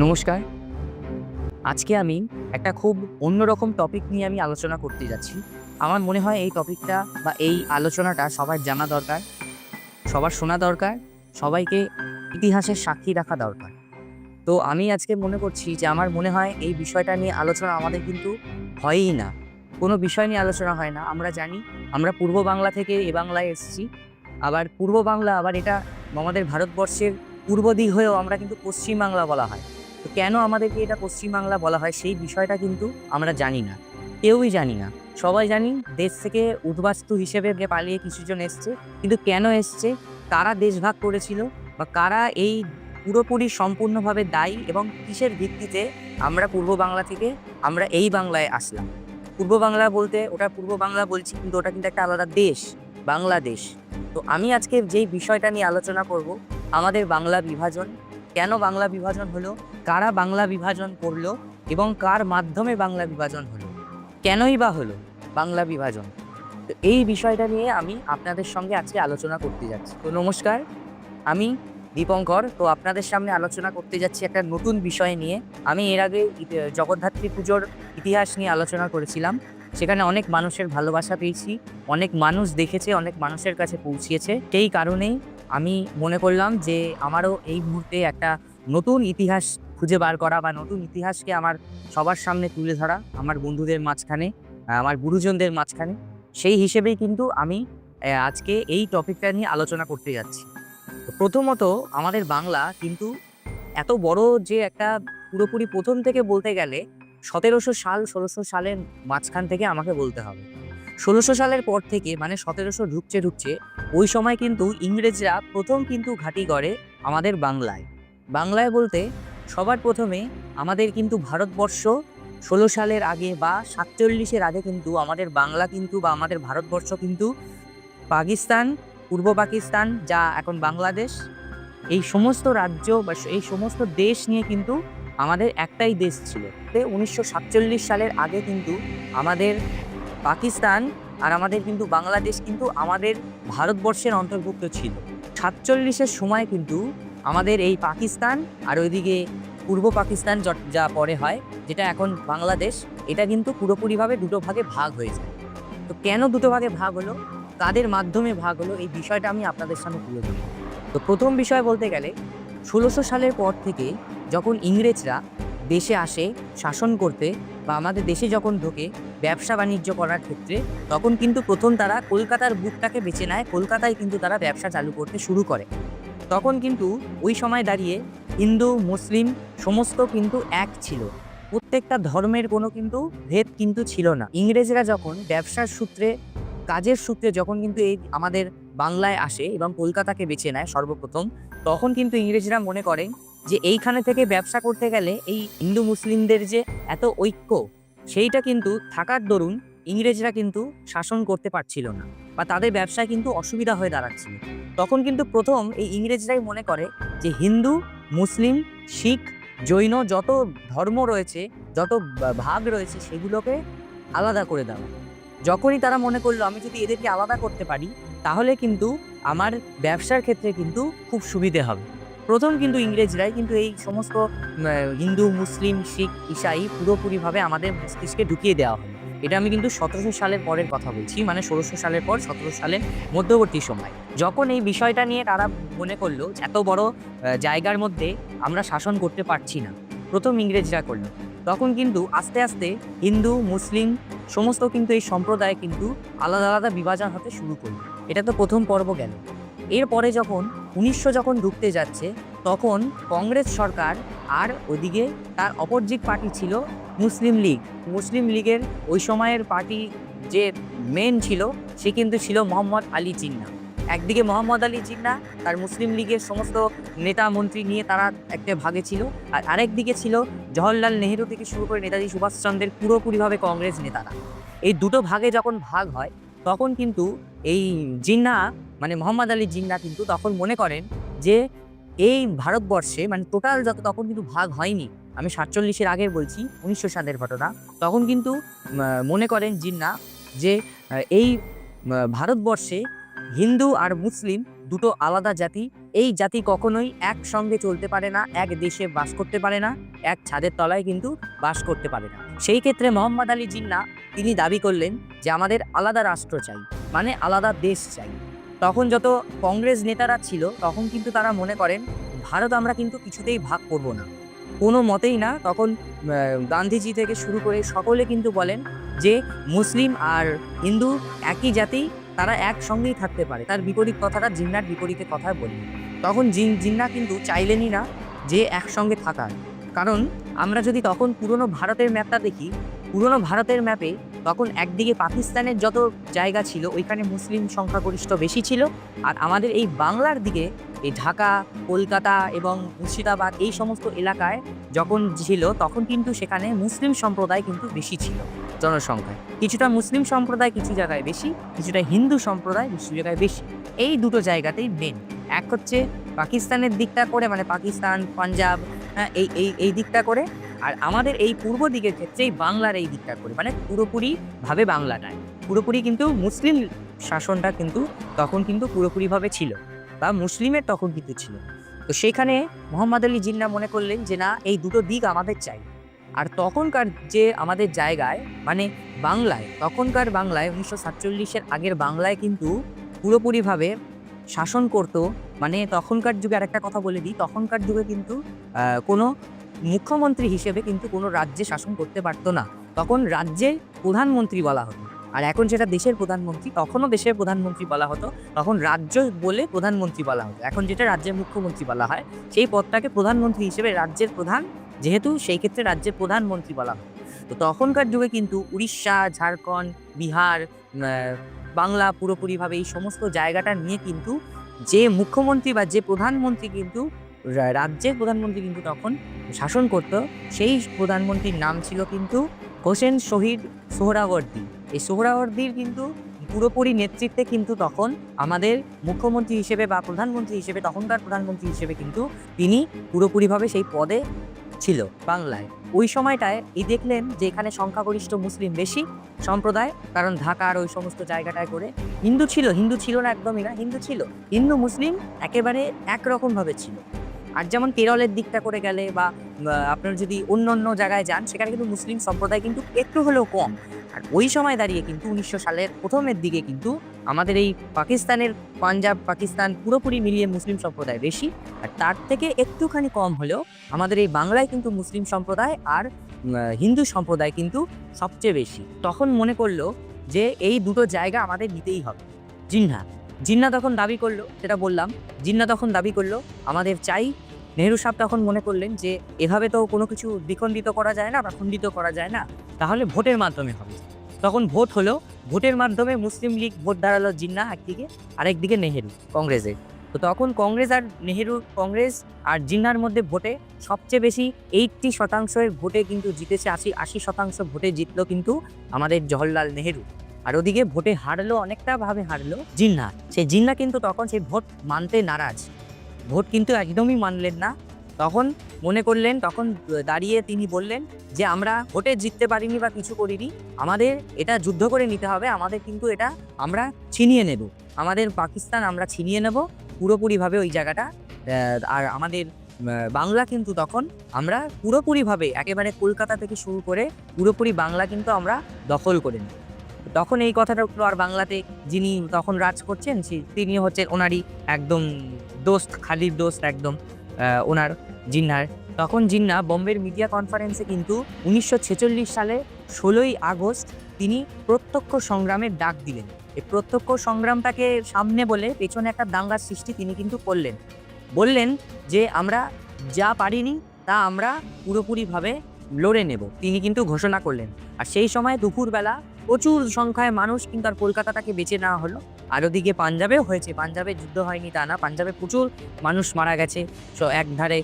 নমস্কার। আজকে আমি একটা খুব অন্যরকম টপিক নিয়ে আমি আলোচনা করতে যাচ্ছি। আমার মনে হয় এই টপিকটা বা এই আলোচনাটা সবার জানা দরকার, সবার শোনা দরকার, সবাইকে ইতিহাসের সাক্ষী রাখা দরকার। তো আমি আজকে মনে করছি যে আমার মনে হয় এই বিষয়টা নিয়ে আলোচনা আমাদের কিন্তু হয়ই না। কোনো বিষয় নিয়ে আলোচনা হয় না। আমরা জানি, আমরা পূর্ব বাংলা থেকে এ বাংলায় এসেছি। আবার পূর্ব বাংলা আবার এটা আমাদের ভারতবর্ষের পূর্ব দিক হয়েও আমরা কিন্তু পশ্চিম বাংলা বলা হয়। তো কেন আমাদেরকে এটা পশ্চিমবাংলা বলা হয়? সেই বিষয়টা কিন্তু আমরা জানি না। কেউই জানি না। সবাই জানি দেশ থেকে উদ্বাস্তু হিসেবে পালিয়ে কিছুজন এসছে, কিন্তু কেন এসছে, কারা দেশভাগ করেছিল বা কারা এই পুরোপুরি সম্পূর্ণভাবে দায়ী এবং কিসের ভিত্তিতে আমরা পূর্ব বাংলা থেকে আমরা এই বাংলায় আসলাম? পূর্ব বাংলা বলতে, ওটা পূর্ব বাংলা বলছি কিন্তু ওটা কিন্তু একটা আলাদা দেশ, বাংলাদেশ। তো আমি আজকে যেই বিষয়টা নিয়ে আলোচনা করব, আমাদের বাংলা বিভাজন কেন বাংলা বিভাজন হলো? কারা বাংলা বিভাজন করল? এবং কার মাধ্যমে বাংলা বিভাজন হলো? কেনই বা হলো বাংলা বিভাজন? তো এই বিষয়টা নিয়ে আমি আপনাদের সঙ্গে আজকে আলোচনা করতে যাচ্ছি। তো নমস্কার, আমি দীপঙ্কর। তো আপনাদের সামনে আলোচনা করতে যাচ্ছি একটা নতুন বিষয় নিয়ে। আমি এর আগে জগদ্ধাত্রী পুজোর ইতিহাস নিয়ে আলোচনা করেছিলাম। সেখানে অনেক মানুষের ভালোবাসা পেয়েছি। অনেক মানুষ দেখেছে, অনেক মানুষের কাছে পৌঁছিয়েছে। সেই কারণেই আমি মনে করলাম যে আমারও এই মুহূর্তে একটা নতুন ইতিহাস খুঁজে বার করা বা নতুন ইতিহাসকে আমার সবার সামনে তুলে ধরা আমার বন্ধুদের মাঝখানে আমার গুরুজনদের মাঝখানে, সেই হিসেবেই কিন্তু আমি আজকে এই টপিকটা নিয়ে আলোচনা করতে যাচ্ছি। প্রথমত আমাদের বাংলা কিন্তু এত বড় যে একটা পুরোপুরি প্রথম থেকে বলতে গেলে সতেরোশো সাল, ষোলোশো সালের মাঝখান থেকে আমাকে বলতে হবে। ষোলোশো সালের পর থেকে মানে সতেরোশো ঢুকছে ঢুকছে, ওই সময় কিন্তু ইংরেজরা প্রথম কিন্তু ঘাঁটি করে আমাদের বাংলায়। বাংলায় বলতে সবার প্রথমে আমাদের কিন্তু ভারতবর্ষ ষোলো সালের আগে বা সাতচল্লিশের আগে কিন্তু আমাদের বাংলা কিন্তু বা আমাদের ভারতবর্ষ কিন্তু পাকিস্তান, পূর্ব পাকিস্তান, যা এখন বাংলাদেশ, এই সমস্ত রাজ্য বা এই সমস্ত দেশ নিয়ে কিন্তু আমাদের একটাই দেশ ছিল। উনিশশো সাতচল্লিশ সালের আগে কিন্তু আমাদের পাকিস্তান আর আমাদের কিন্তু বাংলাদেশ কিন্তু আমাদের ভারতবর্ষের অন্তর্ভুক্ত ছিল। সাতচল্লিশের সময় কিন্তু আমাদের এই পাকিস্তান আর ওইদিকে পূর্ব পাকিস্তান যা পরে হয়, যেটা এখন বাংলাদেশ, এটা কিন্তু পুরোপুরিভাবে দুটো ভাগে ভাগ হয়ে যায়। তো কেন দুটো ভাগে ভাগ হলো? কাদের মাধ্যমে ভাগ হলো, এই বিষয়টা আমি আপনাদের সামনে তুলে ধরব। তো প্রথম বিষয় বলতে গেলে, ষোলোশো সালের পর থেকে যখন ইংরেজরা দেশে আসে, শাসন করতে বা আমাদের দেশে যখন ঢোকে ব্যবসা বাণিজ্য করার ক্ষেত্রে, তখন কিন্তু প্রথম তারা কলকাতার বুকটাকে বেছে নেয়। কলকাতায় কিন্তু তারা ব্যবসা চালু করতে শুরু করে। তখন কিন্তু ওই সময় দাঁড়িয়ে হিন্দু, মুসলিম সমস্ত কিন্তু এক ছিল। প্রত্যেকটা ধর্মের কোনো কিন্তু ভেদ কিন্তু ছিল না। ইংরেজরা যখন ব্যবসার সূত্রে, কাজের সূত্রে যখন কিন্তু এই আমাদের বাংলায় আসে এবং কলকাতাকে বেছে নেয় সর্বপ্রথম, তখন কিন্তু ইংরেজরা মনে করেন যে এইখানে থেকে ব্যবসা করতে গেলে এই হিন্দু মুসলিমদের যে এত ঐক্য, সেইটা কিন্তু থাকার দরুন ইংরেজরা কিন্তু শাসন করতে পারছিল না বা তাদের ব্যবসায় কিন্তু অসুবিধা হয়ে দাঁড়াচ্ছিল। তখন কিন্তু প্রথম এই ইংরেজরাই মনে করে যে হিন্দু, মুসলিম, শিখ, জৈন যত ধর্ম রয়েছে, যত ভাগ রয়েছে সেগুলোকে আলাদা করে দেওয়া। যখনই তারা মনে করল আমি যদি এদেরকে আলাদা করতে পারি, তাহলে কিন্তু আমার ব্যবসার ক্ষেত্রে কিন্তু খুব সুবিধে হবে। প্রথম কিন্তু ইংরেজরাই, কিন্তু এই সমস্ত হিন্দু, মুসলিম, শিখ, ইসাই পুরোপুরিভাবে আমাদের মস্তিষ্কে ঢুকিয়ে দেওয়া হয় এটা আমি কিন্তু সতেরোশো সালের পরের কথা বলছি মানে ষোলোশো সালের পর সতেরো সালের মধ্যবর্তী সময়। যখন এই বিষয়টা নিয়ে তারা মনে করল এত বড় জায়গার মধ্যে আমরা শাসন করতে পারছি না, প্রথম ইংরেজরা করল। তখন কিন্তু আস্তে আস্তে হিন্দু, মুসলিম সমস্ত কিন্তু এই সম্প্রদায় কিন্তু আলাদা আলাদা বিভাজন হতে শুরু করল। এটা তো প্রথম পর্ব গেল। এরপরে যখন উনিশশো যখন ঢুকতে যাচ্ছে, তখন কংগ্রেস সরকার আর ওদিকে তার অপোজিট পার্টি ছিল মুসলিম লীগ। মুসলিম লীগের ওই সময়ের পার্টি যে মেন ছিল, সে কিন্তু ছিল মোহাম্মদ আলী জিন্না। একদিকে মোহাম্মদ আলী জিন্না, তার মুসলিম লীগের সমস্ত নেতা মন্ত্রী নিয়ে তারা একটা ভাগে ছিল। আর আরেক দিকে ছিল জওহরলাল নেহেরু থেকে শুরু করে নেতাজি সুভাষচন্দ্রের পুরোপুরিভাবে কংগ্রেস নেতারা। এই দুটো ভাগে যখন ভাগ হয় তখন কিন্তু এই জিন্না মানে মোহাম্মদ আলী জিন্না কিন্তু তখন মনে করেন যে এই ভারতবর্ষে মানে টোটাল যত তখন কিন্তু ভাগ হয়নি, আমি সাতচল্লিশের আগে বলছি, উনিশশো সালের ঘটনা, তখন কিন্তু মনে করেন জিন্না যে এই ভারতবর্ষে হিন্দু আর মুসলিম দুটো আলাদা জাতি এই জাতি কখনোই একসঙ্গে চলতে পারে না, এক দেশে বাস করতে পারে না, এক ছাদের তলায় কিন্তু বাস করতে পারে না। সেই ক্ষেত্রে মোহাম্মদ আলী জিন্না, তিনি দাবি করলেন যে আমাদের আলাদা রাষ্ট্র চাই মানে আলাদা দেশ চাই। তখন যত কংগ্রেস নেতারা ছিল, তখন কিন্তু তারা মনে করেন, ভারত আমরা কিন্তু কিছুতেই ভাগ করব না। কোনো মতেই না, তখন গান্ধীজি থেকে শুরু করে সকলে কিন্তু বলেন যে মুসলিম আর হিন্দু একই জাতি, তারা একসঙ্গেই থাকতে পারে। তার বিপরীত কথাটা জিন্নার বিপরীতে কথা বললেন। তখন জিন, জিন্না কিন্তু চাইলেনই না যে একসঙ্গে থাকার। কারণ আমরা যদি তখন পুরনো ভারতের ম্যাপটা দেখি, পুরনো ভারতের ম্যাপে তখন একদিকে পাকিস্তানের যত জায়গা ছিল, ওইখানে মুসলিম সংখ্যাগরিষ্ঠ বেশি ছিল, আর আমাদের এই বাংলার দিকে এই ঢাকা, কলকাতা এবং মুর্শিদাবাদ এই সমস্ত এলাকায় যখন ছিল, তখন কিন্তু সেখানে মুসলিম সম্প্রদায় কিন্তু বেশি ছিল। জনসংখ্যায়। কিছুটা মুসলিম সম্প্রদায় কিছু জায়গায় বেশি কিছুটা হিন্দু সম্প্রদায় কিছু জায়গায় বেশি। এই দুটো জায়গাতেই মেন এক হচ্ছে পাকিস্তানের দিকটা করে মানে পাকিস্তান পাঞ্জাব হ্যাঁ, এই এই এই দিকটা করে। আর আমাদের এই পূর্ব দিকের ক্ষেত্রে এই বাংলার এই দিকটা করে। মানে পুরোপুরি ভাবে বাংলাটায় পুরোপুরি কিন্তু মুসলিম শাসনটা কিন্তু তখন কিন্তু পুরোপুরিভাবে ছিল। বা মুসলিমের তখন কিন্তু ছিল। তো সেখানে মোহাম্মদ আলী জিন্না মনে করলেন যে না এই দুটো দিক আমাদের চাই। আর তখনকার যে আমাদের জায়গায় মানে বাংলায়, তখনকার বাংলায় উনিশশো সাতচল্লিশের আগের বাংলায় কিন্তু পুরোপুরিভাবে শাসন করত। মানে তখনকার যুগে আর একটা কথা বলে দিই, তখনকার যুগে কিন্তু কোনো মুখ্যমন্ত্রী হিসেবে কিন্তু কোনো রাজ্যে শাসন করতে পারতো না। তখন রাজ্যের প্রধানমন্ত্রী বলা হতো। আর এখন সেটা দেশের প্রধানমন্ত্রী, তখনও দেশের প্রধানমন্ত্রী বলা হতো। তখন রাজ্য বলে প্রধানমন্ত্রী বলা হতো। এখন যেটা রাজ্যের মুখ্যমন্ত্রী বলা হয়, সেই পদটাকে প্রধানমন্ত্রী হিসেবে রাজ্যের প্রধান যেহেতু সেই ক্ষেত্রে রাজ্যের প্রধানমন্ত্রী বলা হয়। তো তখনকার যুগে কিন্তু উড়িষ্যা, ঝাড়খণ্ড, বিহার বাংলা পুরোপুরিভাবে এই সমস্ত জায়গাটা নিয়ে কিন্তু যে মুখ্যমন্ত্রী বা যে প্রধানমন্ত্রী কিন্তু রাজ্যের প্রধানমন্ত্রী কিন্তু তখন শাসন করত, সেই প্রধানমন্ত্রীর নাম ছিল কিন্তু হোসেন শহীদ সোহরাওয়ার্দী। এই সোহরাওয়ার্দীর কিন্তু পুরোপুরি নেতৃত্বে কিন্তু তখন আমাদের মুখ্যমন্ত্রী হিসেবে বা প্রধানমন্ত্রী হিসেবে তখনকার প্রধানমন্ত্রী হিসেবে কিন্তু তিনি পুরোপুরিভাবে সেই পদে ছিল বাংলায়। ওই সময়টায় এই দেখলেন যে এখানে সংখ্যাগরিষ্ঠ মুসলিম বেশি সম্প্রদায়, কারণ ঢাকার ওই সমস্ত জায়গাটায় করে হিন্দু ছিল। হিন্দু ছিল না একদমই না, হিন্দু ছিল। হিন্দু, মুসলিম একেবারে একরকম ভাবে ছিল। আর যেমন কেরলের দিকটা করে গেলে বা আপনার যদি অন্য অন্য জায়গায় যান, সেখানে কিন্তু মুসলিম সম্প্রদায় কিন্তু একটু হলেও কম। আর ওই সময় দাঁড়িয়ে কিন্তু উনিশশো সালের প্রথমের দিকে কিন্তু আমাদের এই পাকিস্তানের পাঞ্জাব, পাকিস্তান পুরোপুরি মিলিয়ে মুসলিম সম্প্রদায় বেশি। আর তার থেকে একটুখানি কম হলেও আমাদের এই বাংলায় কিন্তু মুসলিম সম্প্রদায় আর হিন্দু সম্প্রদায় কিন্তু সবচেয়ে বেশি। তখন মনে করল যে এই দুটো জায়গা আমাদের নিতেই হবে। জিন্না। জিন্না তখন দাবি করল যেটা বললাম। জিন্না তখন দাবি করল, আমাদের চাই। নেহরু সাহেব তখন মনে করলেন যে, এভাবে তো কোনো কিছু দ্বিখণ্ডিত করা যায় না বা খণ্ডিত করা যায় না। তাহলে ভোটের মাধ্যমে হবে। তখন ভোট হলো। ভোটের মাধ্যমে মুসলিম লীগ ভোট দাঁড়াল জিন্না একদিকে, আরেকদিকে নেহেরু কংগ্রেসের তো তখন কংগ্রেস আর নেহেরু কংগ্রেস আর জিন্নার মধ্যে ভোটে সবচেয়ে বেশি এইটটি শতাংশের ভোটে কিন্তু জিতেছে, আশি আশি শতাংশ ভোটে জিতলো কিন্তু আমাদের জওহরলাল নেহেরু। আর ওদিকে ভোটে হারলো, অনেকটা ভাবে হারলো জিন্না সেই জিন্না কিন্তু তখন সেই ভোট মানতে নারাজ। ভোট কিন্তু একদমই মানলেন না। তখন মনে করলেন, তখন দাঁড়িয়ে তিনি বললেন যে, আমরা ভোটে জিততে পারিনি বা কিছু করিনি। আমাদের এটা যুদ্ধ করে নিতে হবে। আমাদের কিন্তু এটা আমরা ছিনিয়ে নেব। আমাদের পাকিস্তান আমরা ছিনিয়ে নেব পুরোপুরিভাবে ওই জায়গাটা। আর আমাদের বাংলা কিন্তু তখন আমরা পুরোপুরিভাবে একেবারে কলকাতা থেকে শুরু করে পুরোপুরি বাংলা কিন্তু আমরা দখল করে নিই তখন এই কথাটা উঠল, আর বাংলাতে যিনি তখন রাজ করছেন তিনি হচ্ছে ওনারই একদম দোস্ত, খালির দোস্ত একদম। ওনার জিন্নার। তখন জিন্না বোম্বের মিডিয়া কনফারেন্সে কিন্তু উনিশশো ছেচল্লিশ সালে ষোলোই আগস্ট তিনি প্রত্যক্ষ সংগ্রামের ডাক দিলেন। এই প্রত্যক্ষ সংগ্রামটাকে সামনে বলে পেছনে একটা দাঙ্গার সৃষ্টি তিনি কিন্তু করলেন। বললেন যে, আমরা যা পারিনি, তা আমরা পুরোপুরিভাবে লড়ে নেব। তিনি কিন্তু ঘোষণা করলেন। আর সেই সময় দুপুরবেলা প্রচুর সংখ্যায় মানুষ কিন্তু আর কলকাতাটাকে বেঁচে নেওয়া হলো। আর ওদিকে পাঞ্জাবেও হয়েছে। পাঞ্জাবে যুদ্ধ হয়নি তা না, পাঞ্জাবে প্রচুর মানুষ মারা গেছে এক ধারে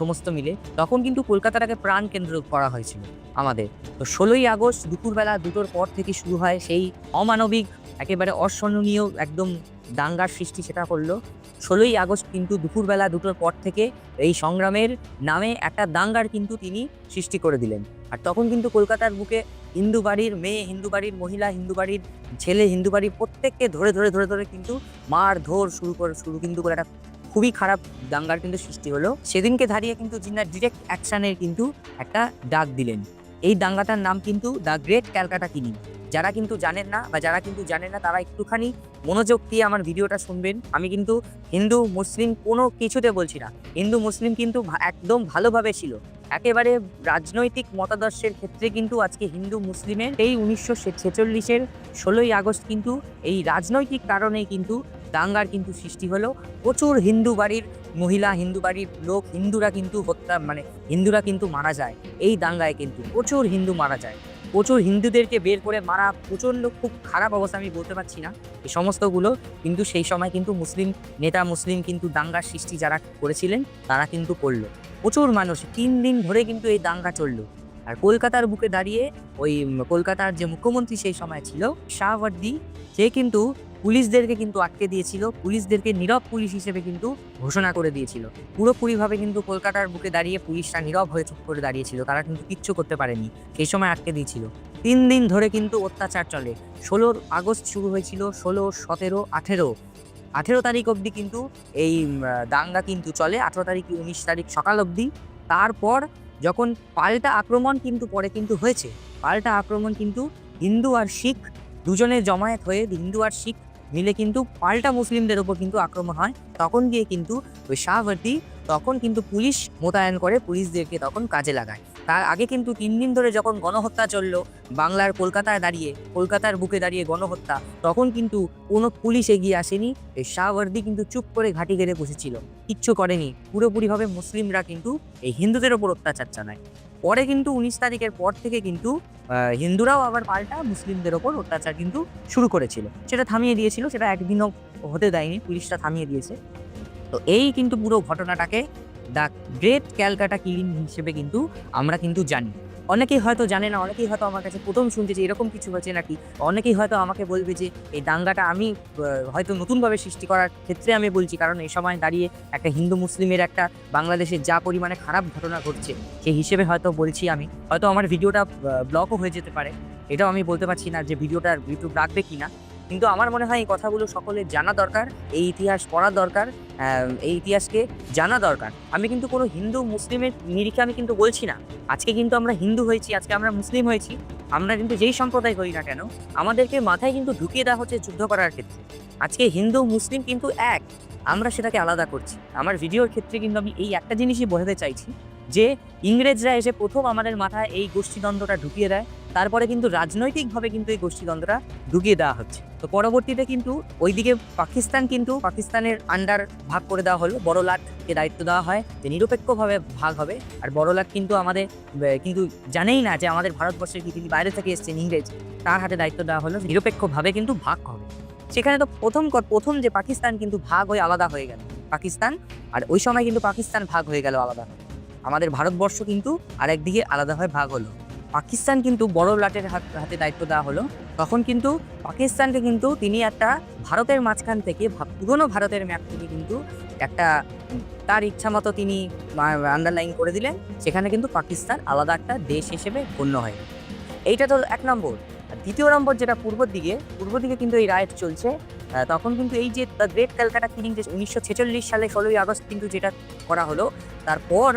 সমস্ত মিলে। তখন কিন্তু কলকাতাটাকে প্রাণ কেন্দ্র করা হয়েছিল আমাদের। তো ষোলোই আগস্ট দুপুরবেলা দুটোর পর থেকে শুরু হয় সেই অমানবিক, একেবারে অসহনীয় একদম দাঙ্গার সৃষ্টি সেটা করল ষোলোই আগস্ট কিন্তু দুপুরবেলা দুটোর পর থেকে এই সংগ্রামের নামে একটা দাঙ্গার কিন্তু তিনি সৃষ্টি করে দিলেন। আর তখন কিন্তু কলকাতার বুকে হিন্দু বাড়ির মেয়ে, হিন্দু বাড়ির মহিলা, হিন্দু বাড়ির ছেলে, হিন্দু বাড়ির প্রত্যেককে ধরে ধরে ধরে ধরে কিন্তু মার ধর শুরু করে, শুরু কিন্তু করে একটা খুবই খারাপ দাঙ্গার কিন্তু সৃষ্টি হলো। সেদিনকে দাঁড়িয়ে কিন্তু জিন্না ডিরেক্ট অ্যাকশানের কিন্তু একটা ডাক দিলেন। এই দাঙ্গাটার নাম কিন্তু দ্য গ্রেট ক্যালকাটা কিলিং যারা কিন্তু জানেন না বা যারা কিন্তু জানেন না, তারা একটুখানি মনোযোগ দিয়ে আমার ভিডিওটা শুনবেন। আমি কিন্তু হিন্দু, মুসলিম কোনো কিছুতে বলছি না। হিন্দু, মুসলিম কিন্তু একদম ভালোভাবে ছিল। একেবারে রাজনৈতিক মতাদর্শের ক্ষেত্রে কিন্তু আজকে হিন্দু, মুসলিমের এই উনিশশো ছেচল্লিশের ষোলোই আগস্ট কিন্তু এই রাজনৈতিক কারণেই কিন্তু দাঙ্গার কিন্তু সৃষ্টি হলো। প্রচুর হিন্দু বাড়ির, মহিলা হিন্দু বাড়ির লোক, হিন্দুরা কিন্তু হত্যা মানে হিন্দুরা কিন্তু মারা যায়। এই দাঙ্গায় কিন্তু প্রচুর হিন্দু মারা যায়। প্রচুর হিন্দুদেরকে বের করে মারা প্রচণ্ড খুব খারাপ অবস্থা, আমি বলতে পারছি না। এই সমস্তগুলো কিন্তু সেই সময় কিন্তু মুসলিম নেতা, মুসলিম কিন্তু দাঙ্গার সৃষ্টি যারা করেছিলেন, তারা কিন্তু করল। প্রচুর মানুষ, তিন দিন ধরে কিন্তু এই দাঙ্গা চলল। আর কলকাতার বুকে দাঁড়িয়ে ওই কলকাতার যে মুখ্যমন্ত্রী সেই সময় ছিল, শাহওয়ার্দি, সে কিন্তু পুলিশদেরকে কিন্তু আটকে দিয়েছিল। পুলিশদেরকে নীরব পুলিশ হিসেবে কিন্তু ঘোষণা করে দিয়েছিল। পুরোপুরিভাবে কিন্তু কলকাতার বুকে দাঁড়িয়ে পুলিশরা নীরব হয়ে চুপ করে দাঁড়িয়েছিল। তারা কিন্তু কিচ্ছু করতে পারেনি। সেই সময় আটকে দিয়েছিল। তিন দিন ধরে কিন্তু অত্যাচার চলে। ষোলোর আগস্ট শুরু হয়েছিল ষোলো, সতেরো, আঠেরো। আঠেরো তারিখ অবধি কিন্তু এই দাঙ্গা কিন্তু চলে। আঠেরো তারিখ উনিশ তারিখ সকাল অবধি। তারপর যখন পাল্টা আক্রমণ কিন্তু পরে কিন্তু হয়েছে। পাল্টা আক্রমণ কিন্তু হিন্দু আর শিখ দুজনের জমায়েত হয়ে, হিন্দু আর শিখ মিলে কিন্তু পাল্টা মুসলিমদের ওপর কিন্তু আক্রমণ হয়। তখন গিয়ে কিন্তু ওই শাহবর্তী তখন কিন্তু পুলিশ মোতায়েন করে পুলিশদেরকে তখন কাজে লাগায়। তার আগে কিন্তু তিন দিন ধরে যখন গণহত্যা চলল, বাংলার কলকাতায় দাঁড়িয়ে, কলকাতার বুকে দাঁড়িয়ে গণহত্যা, তখন কিন্তু কোনো পুলিশ এগিয়ে আসেনি। এই শাহবর্দি কিন্তু চুপ করে ঘাঁটি গেড়ে বসেছিল। কিচ্ছু করেনি। পুরোপুরিভাবে মুসলিমরা কিন্তু এই হিন্দুদের ওপর অত্যাচার চালায়। পরে কিন্তু উনিশ তারিখের পর থেকে কিন্তু হিন্দুরাও আবার পাল্টা মুসলিমদের ওপর অত্যাচার কিন্তু শুরু করেছিল। সেটা থামিয়ে দিয়েছিল, সেটা একদিনও হতে দেয়নি, পুলিশটা থামিয়ে দিয়েছে। তো এই কিন্তু পুরো ঘটনাটাকে দ্য গ্রেট ক্যালকাটা কিলিং হিসেবে কিন্তু আমরা কিন্তু জানি। অনেকেই হয়তো জানে না, অনেকেই হয়তো আমার কাছে প্রথম শুনছে যে এরকম কিছু হয়েছে নাকি। অনেকেই হয়তো আমাকে বলবে যে এই দাঙ্গাটা আমি হয়তো নতুনভাবে সৃষ্টি করার ক্ষেত্রে আমি বলছি। কারণ এই সময় দাঁড়িয়ে একটা হিন্দু মুসলিমের একটা বাংলাদেশের যা পরিমাণে খারাপ ঘটনা ঘটছে, সেই হিসেবে হয়তো বলছি আমি। হয়তো আমার ভিডিওটা ব্লকও হয়ে যেতে পারে। এটাও আমি বলতে পারছি না যে ভিডিওটা ইউটিউব রাখবে কি না কিন্তু আমার মনে হয় এই কথাগুলো সকলের জানা দরকার, এই ইতিহাস পড়া দরকার এই ইতিহাসকে জানা দরকার। আমি কিন্তু কোনো হিন্দু মুসলিমের নিরিখে আমি কিন্তু বলছি না। আজকে কিন্তু আমরা হিন্দু হয়েছি, আজকে আমরা মুসলিম হয়েছি। আমরা কিন্তু যেই সম্প্রদায় হই না কেন, আমাদেরকে মাথায় কিন্তু ঢুকিয়ে দেওয়া হচ্ছে যুদ্ধ করার ক্ষেত্রে। আজকে হিন্দু, মুসলিম কিন্তু এক। আমরা সেটাকে আলাদা করছি। আমার ভিডিওর ক্ষেত্রে কিন্তু আমি এই একটা জিনিসই বোঝাতে চাইছি যে ইংরেজরা এসে প্রথম আমাদের মাথায় এই গোষ্ঠীদ্বন্দ্বটা ঢুকিয়ে দেয়, তারপরে কিন্তু রাজনৈতিকভাবে কিন্তু এই গোষ্ঠীদ্বন্দ্বটা ঢুকিয়ে দেওয়া হচ্ছে। তো পরবর্তীতে কিন্তু ওইদিকে পাকিস্তান কিন্তু পাকিস্তানের আন্ডার ভাগ করে দেওয়া হলো বড়লাটকে দায়িত্ব দেওয়া হয় যে নিরপেক্ষভাবে ভাগ হবে। আর বড়লাট কিন্তু আমাদের কিন্তু জানেই না যে আমাদের ভারতবর্ষের কি তিনি বাইরে থেকে এসেছেন ইংরেজ, তার হাতে দায়িত্ব দেওয়া হলো নিরপেক্ষভাবে কিন্তু ভাগ হবে। সেখানে তো প্রথম প্রথম যে পাকিস্তান কিন্তু ভাগ হয়ে আলাদা হয়ে গেল। পাকিস্তান, আর ওই সময় কিন্তু পাকিস্তান ভাগ হয়ে গেল আলাদা। আমাদের ভারতবর্ষ কিন্তু আরেকদিকে আলাদাভাবে ভাগ হলো। পাকিস্তান কিন্তু বড় লাটের হাত- দায়িত্ব দেওয়া হলো। তখন কিন্তু পাকিস্তানকে কিন্তু তিনি একটা ভারতের মাঝখান থেকে পুরনো ভারতের ম্যাপ থেকে কিন্তু একটা, তার ইচ্ছা মতো তিনি আন্ডারলাইন করে দিলেন। সেখানে কিন্তু পাকিস্তান আলাদা একটা দেশ হিসেবে গণ্য হয়। এইটা তো এক নম্বর। দ্বিতীয় নম্বর যেটা পূর্ব দিকে পূর্ব দিকে কিন্তু এই রাইট চলছে তখন কিন্তু এই যে দ্য গ্রেট ক্যালকাটা কিলিং যে উনিশশো ছেচল্লিশ সালে ষোলোই আগস্ট কিন্তু যেটা করা হলো, তারপর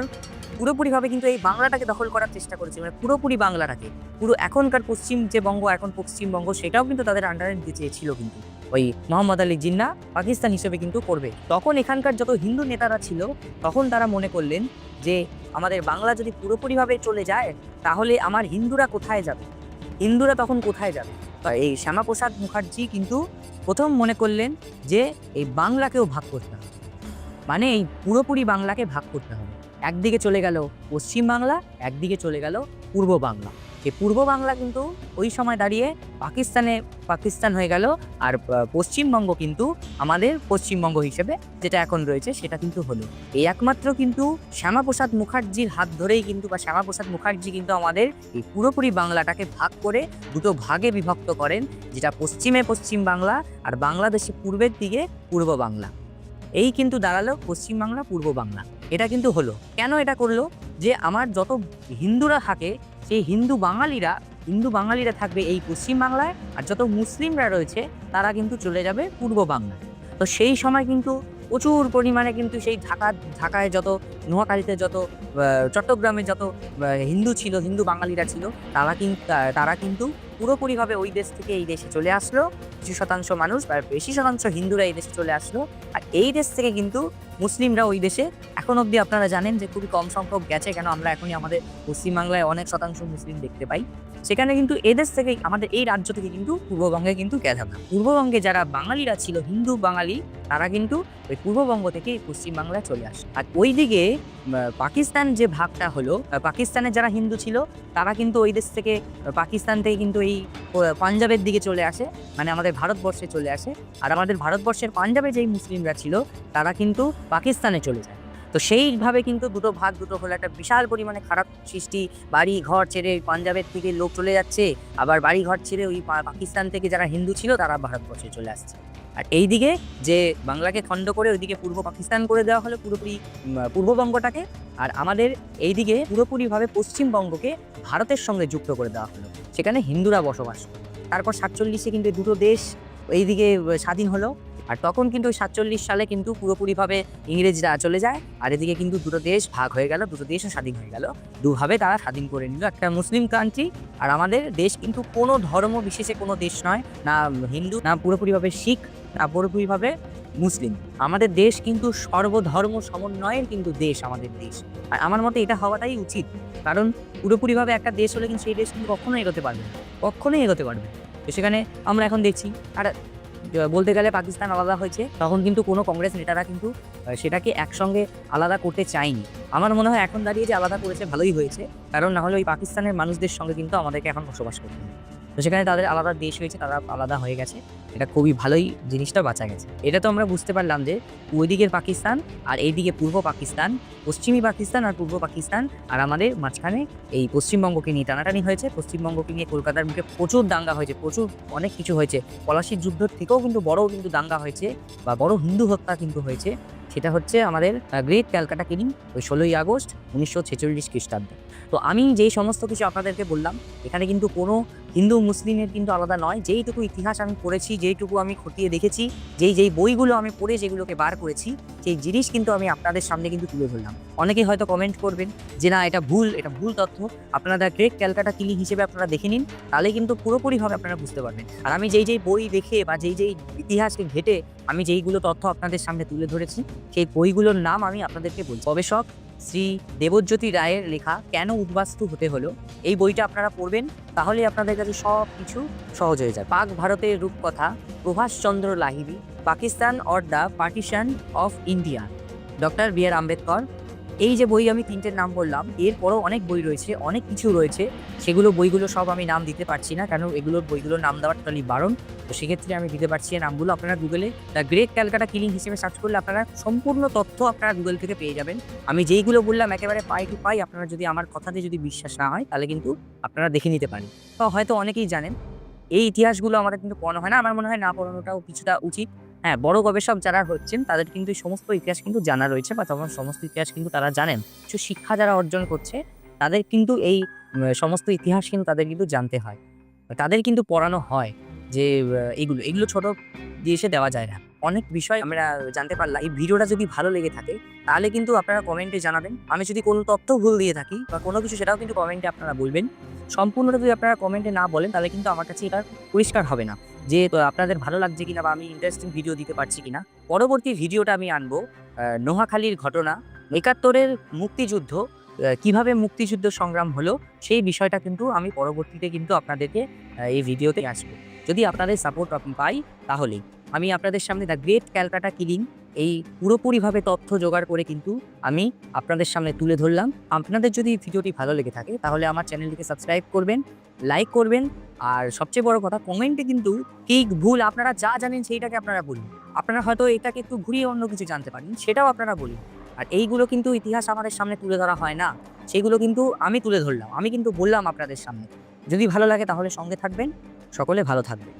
পুরোপুরিভাবে কিন্তু এই বাংলাটাকে দখল করার চেষ্টা করেছে। মানে পুরোপুরি বাংলাটাকে। পুরো এখনকার পশ্চিম যে বঙ্গ, এখন পশ্চিমবঙ্গ, সেটাও কিন্তু তাদের আন্ডারে দিতে চেয়েছিল কিন্তু। ওই মোহাম্মদ আলী জিন্না পাকিস্তান হিসেবে কিন্তু করবে। তখন এখানকার যত হিন্দু নেতারা ছিল, তখন তারা মনে করলেন যে, আমাদের বাংলা যদি পুরোপুরিভাবে চলে যায়, তাহলে আমার হিন্দুরা কোথায় যাবে? হিন্দুরা তখন কোথায় যাবে? এই শ্যামাপ্রসাদ মুখার্জি কিন্তু প্রথম মনে করলেন যে, এই বাংলাকেও ভাগ করতে হবে। মানে এই পুরোপুরি বাংলাকে ভাগ করতে হবে। একদিকে চলে গেল পশ্চিম বাংলা, একদিকে চলে গেল পূর্ব বাংলা। সেই পূর্ব বাংলা কিন্তু ওই সময় দাঁড়িয়ে পাকিস্তানে, পাকিস্তান হয়ে গেল আর পশ্চিমবঙ্গ কিন্তু আমাদের পশ্চিমবঙ্গ হিসেবে যেটা এখন রয়েছে সেটা কিন্তু হলো। এই একমাত্র কিন্তু শ্যামাপ্রসাদ মুখার্জির হাত ধরেই কিন্তু বা শ্যামাপ্রসাদ মুখার্জি কিন্তু আমাদের এই পুরোপুরি বাংলাটাকে ভাগ করে দুটো ভাগে বিভক্ত করেন, যেটা পশ্চিমে পশ্চিম বাংলা আর বাংলাদেশে পূর্বের দিকে পূর্ব বাংলা। এই কিন্তু দাঁড়াল পশ্চিমবাংলা পূর্ব বাংলা। এটা কিন্তু হলো। কেন এটা করল? যে আমার যত হিন্দুরা থাকে সেই হিন্দু বাঙালিরা হিন্দু বাঙালিরা থাকবে এই পশ্চিমবাংলায় আর যত মুসলিমরা রয়েছে, তারা কিন্তু চলে যাবে পূর্ব বাংলায়। তো সেই সময় কিন্তু প্রচুর পরিমাণে কিন্তু সেই ঢাকা, ঢাকায় যত, নোয়াখালীতে যত চট্টগ্রামে যত হিন্দু ছিল, হিন্দু বাঙালিরা ছিল, তারা কিন্তু তারা কিন্তু পুরোপুরিভাবে ওই দেশ থেকে এই দেশে চলে আসলো। কিছু শতাংশ মানুষ বা বেশি শতাংশ হিন্দুরা এই দেশে চলে আসলো। আর এই দেশ থেকে কিন্তু মুসলিমরা ওই দেশে, এখন অবধি আপনারা জানেন যে খুবই কম সংখ্যক গেছে, কেন আমরা এখনই আমাদের পশ্চিমবাংলায় অনেক শতাংশ মুসলিম দেখতে পাই। সেখানে কিন্তু এদেশ থেকে আমাদের এই রাজ্য থেকে কিন্তু পূর্ববঙ্গে কিন্তু না পূর্ববঙ্গে যারা বাঙালিরা ছিল হিন্দু বাঙালি তারা কিন্তু ওই পূর্ববঙ্গ থেকে পশ্চিমবাংলায় চলে আসে। আর ওইদিকে আহ, পাকিস্তান যে ভাগটা হলো আহ, পাকিস্তানের যারা হিন্দু ছিল তারা কিন্তু ওই দেশ থেকে পাকিস্তান থেকে কিন্তু এই পাঞ্জাবের দিকে চলে আসে। মানে আমাদের ভারতবর্ষে চলে আসে। আর আমাদের ভারতবর্ষের পাঞ্জাবে যেই মুসলিমরা ছিল তারা কিন্তু পাকিস্তানে চলে যায়। তো সেইভাবে কিন্তু দুটো ভাগ দুটো হলো একটা বিশাল পরিমাণে খারাপ সৃষ্টি। বাড়ি ঘর ছেড়ে পাঞ্জাবের থেকে লোক চলে যাচ্ছে। আবার বাড়ি ঘর ছেড়ে ওই পাকিস্তান থেকে যারা হিন্দু ছিল তারা ভারতবর্ষে চলে আসছে। আর এইদিকে যে বাংলাকে খণ্ড করে ওইদিকে পূর্ব পাকিস্তান করে দেওয়া হলো পুরোপুরি পূর্ববঙ্গটাকে। আর আমাদের এইদিকে পুরোপুরিভাবে পশ্চিমবঙ্গকে ভারতের সঙ্গে যুক্ত করে দেওয়া হলো। সেখানে হিন্দুরা বসবাস করে। তারপর সাতচল্লিশে কিন্তু দুটো দেশ এইদিকে স্বাধীন হলো। আর তখন কিন্তু সাতচল্লিশ সালে কিন্তু পুরোপুরিভাবে ইংরেজরা চলে যায়। আর এদিকে কিন্তু দুটো দেশ ভাগ হয়ে গেল, দুটো দেশও স্বাধীন হয়ে গেল। দুভাবে তারা স্বাধীন করে নিল। একটা মুসলিম কান্ট্রি আর আমাদের দেশ কিন্তু কোনো ধর্ম বিশেষে কোনো দেশ নয়, না হিন্দু, না পুরোপুরিভাবে শিখ, না পুরোপুরিভাবে মুসলিম। আমাদের দেশ কিন্তু সর্বধর্ম সমন্বয়ের কিন্তু দেশ আমাদের দেশ। আর আমার মতে এটা হওয়াটাই উচিত। কারণ পুরোপুরিভাবে একটা দেশ হলে কিন্তু সেই দেশ কিন্তু কখনোই এগোতে পারবে না। কখনোই এগোতে পারবে তো সেখানে আমরা এখন দেখছি, আর বলতে গেলে পাকিস্তান আলাদা হয়েছে। তখন কিন্তু কোনো কংগ্রেস নেতারা কিন্তু সেটাকে একসঙ্গে আলাদা করতে চায়নি। আমার মনে হয় এখন দাঁড়িয়ে যে আলাদা করেছে, ভালোই হয়েছে। কারণ না হলে ওই পাকিস্তানের মানুষদের সঙ্গে কিন্তু আমাদেরকে এখন বসবাস করতে হবে। তো সেখানে তাদের আলাদা দেশ হয়েছে, তারা আলাদা হয়ে গেছে। এটা খুবই ভালোই জিনিসটা বাঁচা গেছে। এটা তো আমরা বুঝতে পারলাম যে ওইদিকের পাকিস্তান আর এইদিকে পূর্ব পাকিস্তান, পশ্চিমী পাকিস্তান আর পূর্ব পাকিস্তান আর আমাদের মাঝখানে এই পশ্চিমবঙ্গকে নিয়ে টানাটানি হয়েছে। পশ্চিমবঙ্গকে নিয়ে কলকাতার মুখে প্রচুর দাঙ্গা হয়েছে, প্রচুর অনেক কিছু হয়েছে। পলাশির যুদ্ধ থেকেও কিন্তু বড় কিন্তু দাঙ্গা হয়েছে বা বড় হিন্দু হত্যা কিন্তু হয়েছে। সেটা হচ্ছে আমাদের গ্রেট ক্যালকাটা কিলিং ওই ষোলোই আগস্ট উনিশশো ছেচল্লিশ খ্রিস্টাব্দে। তো আমি যেই সমস্ত কিছু আপনাদেরকে বললাম, এখানে কিন্তু কোনো হিন্দু, মুসলিমের কিন্তু আলাদা নয়। যেইটুকু ইতিহাস আমি পড়েছি, যেইটুকু আমি খতিয়ে দেখেছি, যেই যেই বইগুলো আমি পড়ে যেগুলোকে বার করেছি, সেই জিনিস কিন্তু আমি আপনাদের সামনে কিন্তু তুলে ধরলাম। অনেকেই হয়তো কমেন্ট করবেন যে, না, এটা ভুল এটা ভুল তথ্য। আপনারা গ্রেট ক্যালকাটা কিলিং হিসেবে আপনারা দেখে নিন, তাহলে কিন্তু পুরোপুরিভাবে আপনারা বুঝতে পারবেন। আর আমি যেই যেই বই দেখে বা যেই যেই ইতিহাসকে ঘেটে আমি যেইগুলো তথ্য আপনাদের সামনে তুলে ধরেছি, সেই বইগুলোর নাম আমি আপনাদেরকে বলছি। গবেষক শ্রী দেবজ্যোতি রায়ের লেখা, কেন উদ্বাস্তু হতে হলো? এই বইটা আপনারা পড়বেন, তাহলে আপনাদের কাছে সব কিছু সহজ হয়ে যায় পাক ভারতের রূপকথা Prabhashchandra Lahiri, Pakistan or the partition of India. Doctor B R Ambedkar এই যে বই আমি তিনটের নাম বললাম, এরপরও অনেক বই রয়েছে, অনেক কিছু রয়েছে। সেগুলো বইগুলো সব আমি নাম দিতে পারছি না কারণ এগুলোর বইগুলোর নাম দেওয়া টোটালি বারণ। তো সেক্ষেত্রে আমি দিতে পারছি নামগুলো। আপনারা গুগলে দ্য গ্রেট ক্যালকাটা কিলিং হিসেবে সার্চ করলে আপনারা সম্পূর্ণ তথ্য আপনারা গুগল থেকে পেয়ে যাবেন। আমি যেইগুলো বললাম একেবারে পাই টু পাই, আপনারা যদি আমার কথাতে যদি বিশ্বাস না হয়, তাহলে কিন্তু আপনারা দেখে নিতে পারেন। তো হয়তো অনেকেই জানেন, এই ইতিহাসগুলো আমাদের কিন্তু পড়ানো হয় না, আমার মনে হয় না পড়ানোটাও কিছুটা উচিত। হ্যাঁ বড় গবেষক যারা হচ্ছেন, তাদের কিন্তু সমস্ত ইতিহাস কিন্তু জানা রয়েছে বা তখন সমস্ত ইতিহাস কিন্তু তারা জানেন। কিছু শিক্ষা যারা অর্জন করছে, তাদের কিন্তু এই সমস্ত ইতিহাস কিন্তু তাদের কিন্তু জানতে হয়। তাদের কিন্তু পড়ানো হয় যে এগুলো এগুলো ছোট দিয়ে এসে দেওয়া যায় না। অনেক বিষয় আমরা জানতে পারলাম। এই ভিডিওটা যদি ভালো লেগে থাকে, তাহলে কিন্তু আপনারা কমেন্টে জানাবেন। আমি যদি কোনো তথ্য ভুল দিয়ে থাকি বা কোনো কিছু, সেটাও কিন্তু কমেন্টে আপনারা বলবেন। সম্পূর্ণটা যদি আপনারা কমেন্টে না বলেন, তাহলে কিন্তু আমার কাছে এটা পরিষ্কার হবে না। যে আপনাদের ভালো লাগছে কিনা বা আমি ইন্টারেস্টিং ভিডিও দিতে পারছি কিনা, পরবর্তী ভিডিওটা আমি আনব নোহাখালীর ঘটনা, একাত্তরের মুক্তিযুদ্ধ কীভাবে মুক্তিযুদ্ধ সংগ্রাম হলো, সেই বিষয়টা কিন্তু আমি পরবর্তীতে কিন্তু আপনাদেরকে এই ভিডিওতে আসব। যদি আপনাদের সাপোর্ট পাই, তাহলেই। আমি আপনাদের সামনে দ্য গ্রেট ক্যালকাটা কিলিং এই পুরোপুরিভাবে তথ্য জোগাড় করে কিন্তু আমি আপনাদের সামনে তুলে ধরলাম। আপনাদের যদি ভিডিওটি ভালো লেগে থাকে, তাহলে আমার চ্যানেলটিকে সাবস্ক্রাইব করবেন লাইক করবেন, আর সবচেয়ে বড় কথা কমেন্টে কিন্তু ঠিক ভুল, আপনারা যা জানেন সেইটাকে আপনারা বলুন। আপনারা হয়তো এটাকে একটু ঘুরিয়ে অন্য কিছু জানতে পারেন, সেটাও আপনারা বলুন। আর এইগুলো কিন্তু ইতিহাস আমাদের সামনে তুলে ধরা হয় না, সেগুলো কিন্তু আমি তুলে ধরলাম, আমি কিন্তু বললাম আপনাদের সামনে। যদি ভালো লাগে তাহলে সঙ্গে থাকবেন, সকলে ভালো থাকবেন।